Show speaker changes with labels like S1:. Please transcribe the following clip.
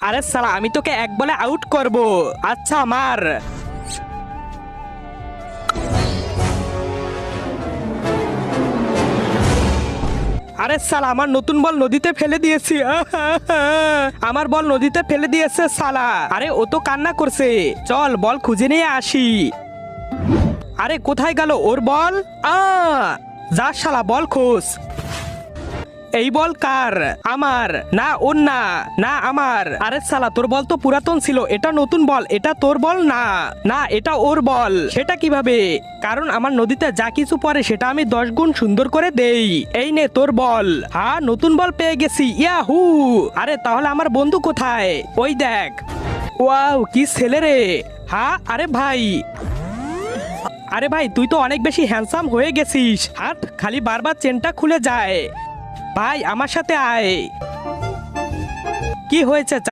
S1: আরে সালা আমি তোকে এক বলে আউট করব। আচ্ছা মার। আরে সালা আমার নতুন বল নদীতে ফেলে দিয়েছি। আমার বল নদীতে ফেলে দিয়েছে সালা আরে, ও তো কান্না করছে। চল, বল খুঁজে নিয়ে আসি। আরে, কোথায় গেল ওর বল? আ, যা শালা, বল খোঁজ। এই বল কার? আমার। না ওর না। না আমার। আরে সালা তোর বল তো পুরাতন ছিল। এটা নতুন বল। এটা তোর বল না। না, এটা ওর বল। সেটা কীভাবে? কারণ আমার নদীতে যা কিছু পড়ে, সেটা আমি দশ গুণ সুন্দর করে দেই। এই নে তোর বল। হ্যাঁ নতুন বল পেয়ে গেছি। ইয়াহু! আরে, তাহলে আমার বন্ধু কোথায়? ওই দেখ। ওয়াও, কি ছেলে রে। হ্যাঁ আরে ভাই। আরে ভাই, তুই তো অনেক বেশি হ্যান্ডসাম হয়ে গেছিস। হাট, খালি বারবার চেনটা খুলে যায়। ভাই আমার সাথে আয়। কি হয়েছে?